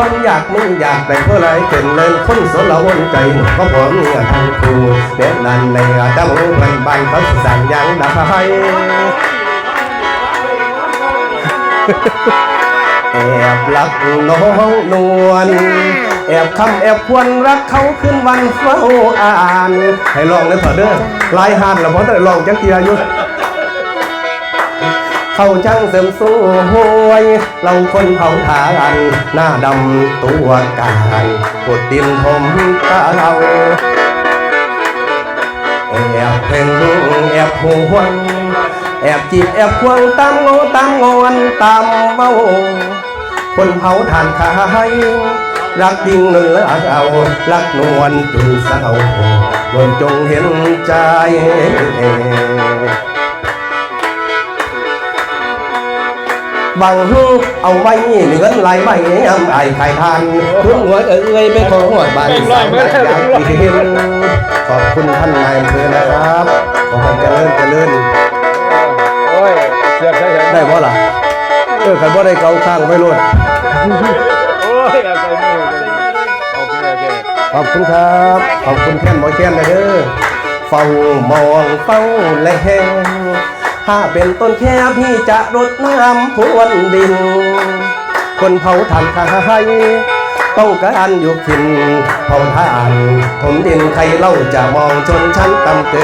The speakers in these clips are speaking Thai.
คนอยากมึงอยากแต่เพื่อไรเป็นเล่นคนสนละวนใจก็ผมเงื่อทางครูเด็ดนันในอาจมูเพื่อนบ้านเขาสั่งยังได้แอบรักน้องนวลแอบคำแอบควรรักเขาขึ้นวันเฝ้าอ่าน ให้ลองเลยเถอะเด้อลายหานแล้วพอได้ลองจักเทียอยู่ เขาช่างเสริมสูหวย เราคนเผาทานหน้าดำตัวการกดดินทมตาเราแอบเพ่งแอบหวงแอบจีบแอบควงตามโงตามงอนตามเมาคนเผาทานขายรักจริงนั่นละเอารักนวลจนเศร้าโดนจงเห็นใจ บังเอาไว้เงินไหลไปยำไอ้ไข่ทานทุ่งหัวเอ้ยไปขอหัวบ้านสายอยากกินขอบคุณท่านนายอำเภอนะครับขอให้เจริญเจริญโอ้ยเสียบใช่ไหมได้บ่ล่ะเออใครบ่ได้เกาข้างไว้รวดโอ้ยเอาไปมือโอเคโอเคขอบคุณครับขอบคุณแค่นหมอแค่นนะเด้อเฝ้ามองเฝ้าแลง ถ้าเป็นต้นแค่พี่จะรดน้ำพรวนดิน คนเผาทานขายต้องการอยู่ขินเผาท่านถมดินใครเล่าจะมองชนชั้นต่ำเกิ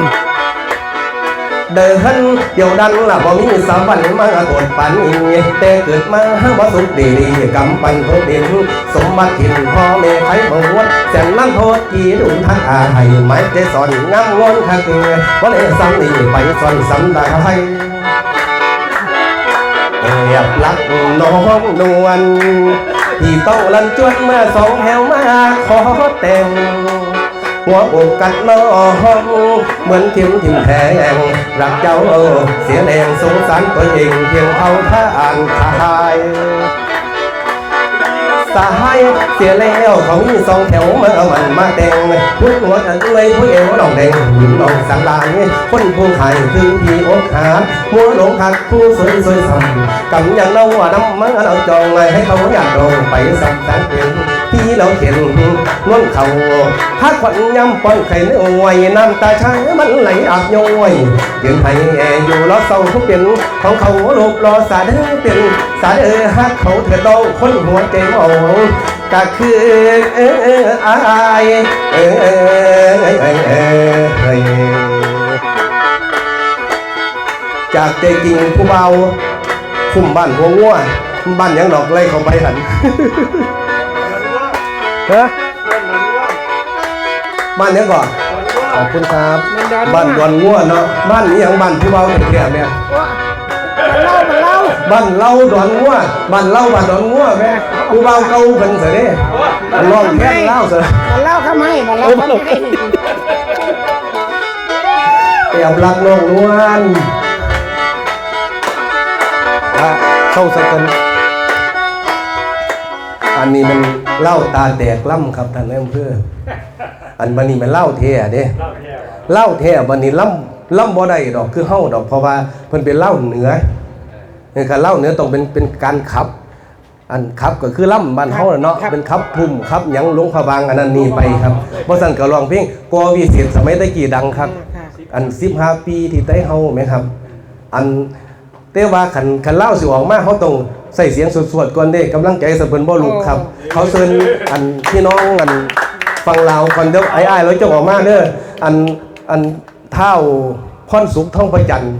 น เดินเดี่ยวดันล่ะบ่มีสามวันมาตรวจปันแต่เกิดมาบ่สุขดีดีกำปันโทษดินสมบัติถิ่นพ่อแม่ไผบ่วดแสนนั่งโทษกีดุนทักอาให้ไม้ใจสอนงามงอนคักบ่ได้ซ้ำนี่ไปสอนซ้ำได้แอบรักน้องนวลที่ต้องลันจวนเมื่อสองแถวมาขอแต่ง หัวอกกัดน้องเหมือนทิมทิมแทงรักเจ้าเสียแรงสงสารตัวเองเพียงเอาท่าอ่านทายสายเสียแล้วเขามีสองแถวมาเอามันมาแดงพุดหัวกันเลยผู้เอวน้องแดงหญิงน้องสังลายคนผู้ขายคือพี่อกขาดมัวหลงหักผู้สวยสวยซ้ำกำอย่างเราว่าน้ำมันเอาจองเลยให้เขาอยากโดนไปสัมสังเกต พี่เราเห็นนวลเขาพักขวัญยำป้อนไข่เนื้อไว้น้ำตาชามันไหลอาบย้อยยืนให้แออยู่ล้อเศร้าทุกเป็นของเขาหลบรอสาเด้อเป็นสาเด้อฮักเขาเถิดต้องคนหัวใจมองก็คือเอออายเออเออเออเออจากใจจริงผู้เบาคุ้มบ้านหัวงัวบ้านยังดอกไล่เขาไปหัน ฮะบ้านเนี้ยก่อน ขอบคุณครับ บ้านดอนงัวเนาะ บ้านนี้ยังบ้านผู้เบาแก่ๆเนี่ยเล่ามาเล่าบ้านเล่าดอนงัวบ้านเล่าบ้านดอนงัวแม่ผู้เบาเก่าเพิ่นเสียเด้ลองแค่เล่าเสียมาเล่าทำไมมาเล่าทำไมแอบรักน้องนวลว่าเข้าสักกัน อันนี้มันเหล้าตาแตกล่ำครับท่านนายอำเภออันบันนี้มันเหล้าเท่เด้เหล้าเท่บันนี้ล่ำล่ำบ่ได้ดอกคือเฮาดอกเพราะว่าเพิ่นเป็นเหล้าเหนือนี่คือเหล้าเหนือต้องเป็นเป็นการขับ อันขับก็คือล่ำบ้านเฮาน่ะเนาะเป็นขับพุ่มขับหยังหลวงพระบางอันนั้นนี่ไปครับบ่ซั่นก็ร้องเพลงกอวิเศษสมัยตะกี้ดังครับ อัน15ปีที่ใต้เฮาไหมครับ อันแต่ว่าขันขันเล่าสิออกมาเขาต้อง ใส่เสียงสวดๆก่อนเด้กำลังใจสะเพิ่นบ่ลุกครับ เขาเชิญอันพี่น้องอันฟังลาวก่อนเด้อไอ้อ้ายแล้วจะออกมาเด้ออันอันเท่าพรสุขท่องพระจันทร์